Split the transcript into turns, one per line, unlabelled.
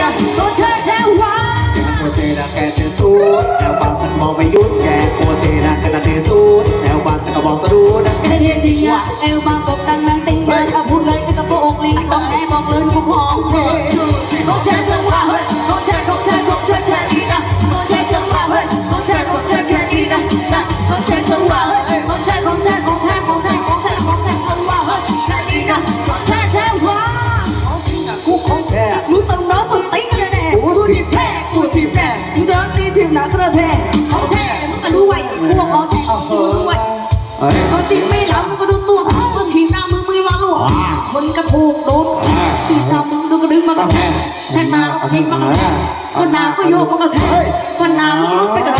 นะก็เธอแท้ว่า
แกกลัวเจนะแกเจสู้แนวบางฉันมองไม่หยุดแกกลัวเจนะแกนาเทสู้แนวบางฉันก็บอกสะดุดนะ
แกเทียจริงอะแอวบาง หนักกระแทกของแท้มึงก็รู้ไว้กูว่าของแท้กูรู้ไว้
เฮ้ย
เขาจริงไม่รับมึงก็ดูตัวตัวทีมหน้ามึงไม่มาหลวคนกระถูกโดนทีมหน้ามึงดูกระดึงมากระแทกแทงมาก็ทิ้งมากระแทกคนหน้าก็โยกมากระแทกคนหน้ามึงลุกไปกระแทกกระชอกกระชอกแล้วกระแทก